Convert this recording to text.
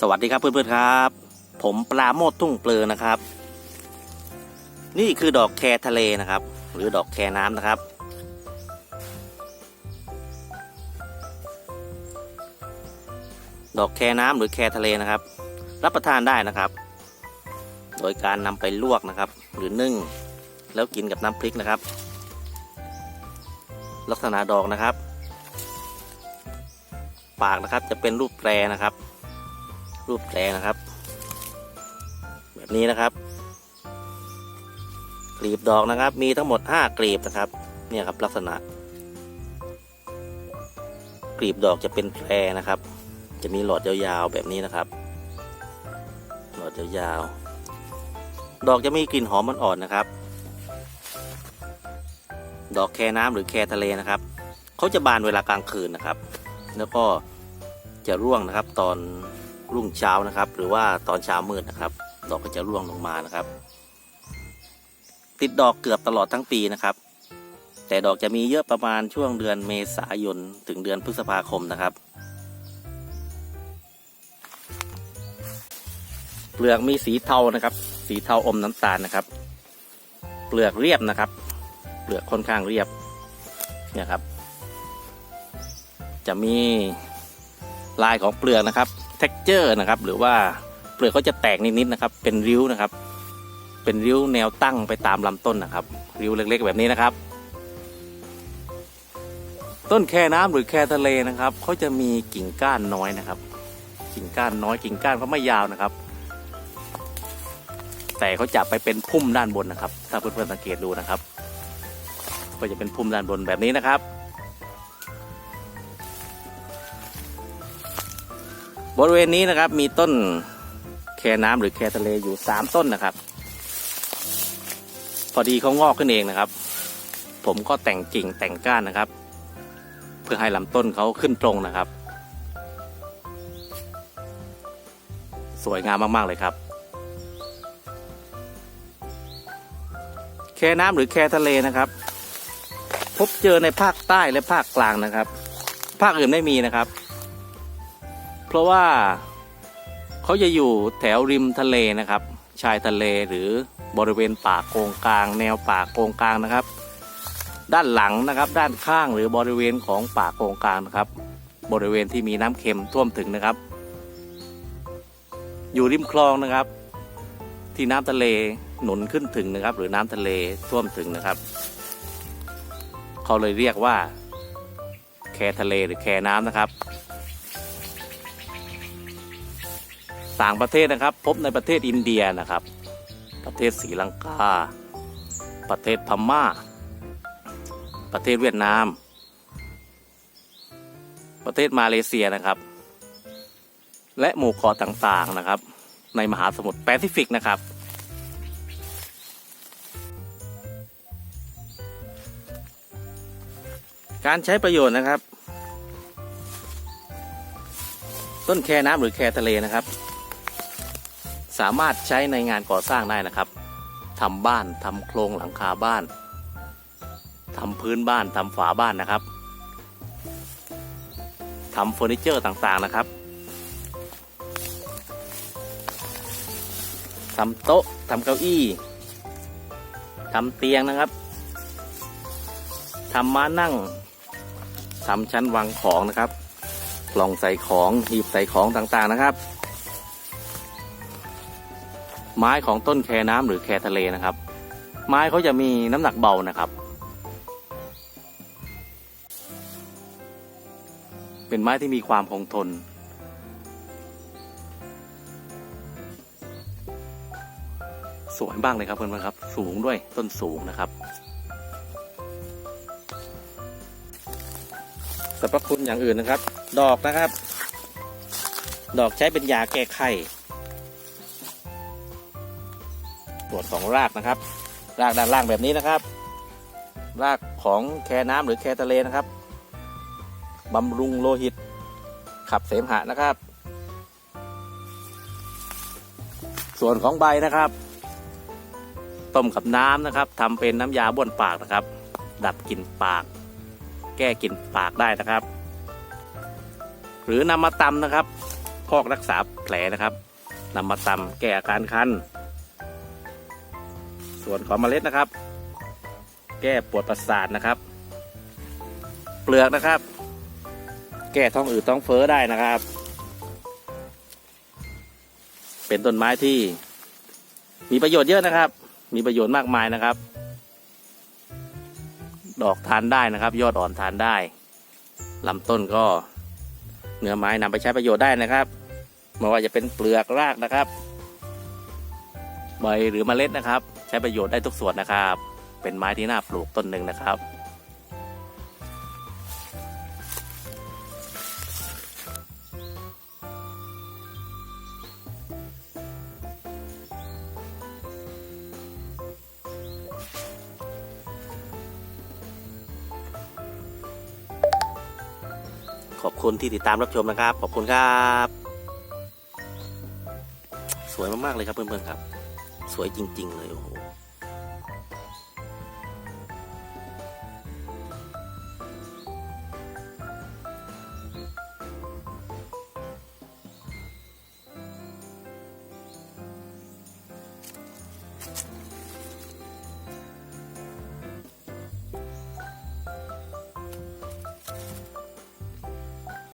สวัสดีครับเพื่อนๆครับ ผมปลาโมดทุ่งเปลือนะครับ นี่คือดอกแคทะเลนะครับ หรือดอกแคน้ำนะครับ ดอกแคน้ำหรือแคทะเลนะครับ รับประทานได้นะครับ โดยการนำไปลวกนะครับ หรือนึ่ง แล้วกินกับน้ำพริกนะครับ ลักษณะดอกนะครับ ปากนะครับจะเป็นรูปแปรนะครับ รูปแปรนะครับ แบบนี้นะครับกลีบดอกนะครับ มีทั้งหมด 5กลีบนะครับ เนี่ยครับลักษณะกลีบดอกจะเป็นแพรนะครับ จะมีหลอดยาวๆแบบนี้นะครับ หลอดยาวๆ ดอกจะมีกลิ่นหอมอ่อนๆนะครับ ดอกแคน้ำหรือแคทะเลนะครับ เขาจะบานเวลากลางคืนนะครับ แล้วก็จะร่วงนะครับตอน รุ่งเช้านะครับ หรือว่าตอนเช้ามืดนะครับ ดอกก็จะร่วงลงมานะครับ ติดดอกเกือบตลอดทั้งปีนะครับ แต่ดอกจะมีเยอะประมาณช่วงเดือนเมษายนถึงเดือนพฤษภาคมนะครับ เปลือกมีสีเทานะครับ สีเทาอมน้ำตาลนะครับ เปลือกเรียบนะครับ เปลือกค่อนข้างเรียบเนี่ยครับ จะมีลายของเปลือกนะครับ texture นะครับ หรือว่าเปลือกก็จะแตกนิดๆนะครับ เป็นริ้วนะครับ เป็นริ้วแนวตั้งไปตามลำต้นนะครับ ริ้วเล็กๆ แบบนี้นะครับ ต้นแคน้ำหรือแคทะเลนะครับเขาจะมีกิ่งก้านน้อยนะครับ กิ่งก้านน้อยกิ่งก้านเขาไม่ยาวนะครับ แต่เขาจะไปเป็นพุ่มด้านบนนะครับ ถ้าเพื่อนๆสังเกตดูนะครับ ก็จะเป็นพุ่มด้านบนแบบนี้นะครับ บริเวณนี้นะครับมีต้นแคน้ำหรือแคทะเลอยู่สามต้นนะครับ พอดีเขางอกขึ้นเองนะครับ ผมก็แต่งกิ่งแต่งก้านนะครับ เพื่อให้ลำต้นเขาขึ้นตรงนะครับ สวยงามมาก ๆ เลยครับ แคน้ำหรือแคทะเลนะครับ พบเจอในภาคใต้และภาคกลางนะครับ ภาคอื่นไม่มีนะครับ ราะว่าเขาจะอยู่แถวริมทะเลนะครับ ชายทะเลหรือบริเวณป่าโกงกลาง แนวป่าโกงกลางนะครับ ด้านหลังนะครับ ด้านข้างหรือบริเวณของป่าโกงกลางนะครับ บริเวณที่มีน้ำเค็มท่วมถึงนะครับ อยู่ริมคลองนะครับ ที่น้ำทะเลหนุนขึ้นถึงนะครับ หรือน้ำทะเลท่วมถึงนะครับ เขาเลยเรียกว่า แคทะเลหรือแคน้ำนะครับ ต่างประเทศนะครับ พบในประเทศอินเดียนะครับ ประเทศศรีลังกา ประเทศพม่า ประเทศเวียดนาม ประเทศมาเลเซียนะครับ และหมู่เกาะต่างๆนะครับ ในมหาสมุทรแปซิฟิกนะครับการใช้ประโยชน์นะครับ ต้นแคน้ำหรือแคทะเลนะครับ สามารถใช้ในงานก่อสร้างได้นะครับทำบ้านทำโครงหลังคาบ้านทำพื้นบ้านทำฝาบ้านนะครับทำเฟอร์นิเจอร์ต่างๆนะครับทำโต๊ะทำเก้าอี้ทำเตียงนะครับทำม้านั่งทำชั้นวางของนะครับ กล่องใส่ของหีบใส่ของต่างๆนะครับ ไม้ของต้นแคน้ำหรือแคทะเลนะครับ ไม้เขาจะมีน้ำหนักเบานะครับ เป็นไม้ที่มีความคงทน สวยบ้างเลยครับเพื่อนๆครับ สูงด้วยต้นสูงนะครับสรรพคุณอย่างอื่นนะครับ ดอกนะครับ ดอกใช้เป็นยาแก้ไข้ วดของรากนะครับ รากด้านล่างแบบนี้นะครับ รากของแคน้ำหรือแคทะเลนะครับบำรุงโลหิต ขับเสมหะนะครับ ส่วนของใบนะครับ ต้มกับน้ำนะครับทำเป็นน้ำยาบ้วนปากนะครับ ดับกลิ่นปาก แก้กลิ่นปากได้นะครับ หรือนำมาตำนะครับพอกรักษาแผลนะครับนำมาตำแก้อาการคัน ส่วนของเมล็ดนะครับ แก้ปวดประสาทนะครับ เปลือกนะครับ แก้ท้องอืดท้องเฟ้อได้นะครับ เป็นต้นไม้ที่ มีประโยชน์เยอะนะครับ มีประโยชน์มากมายนะครับ ดอกทานได้นะครับ ยอดอ่อนทานได้ลำต้นก็เนื้อไม้นำไปใช้ประโยชน์ได้นะครับไม่ว่าจะเป็นเปลือกรากนะครับ ใบหรือเมล็ดนะครับ ใช้ประโยชน์ได้ทุกส่วนนะครับ เป็นไม้ที่น่าปลูกต้นหนึ่งนะครับขอบคุณที่ติดตามรับชมนะครับ ขอบคุณครับ สวยมาก ๆ เลยครับเพื่อน ๆ ครับ สวยจริง ๆ เลยโอ้โห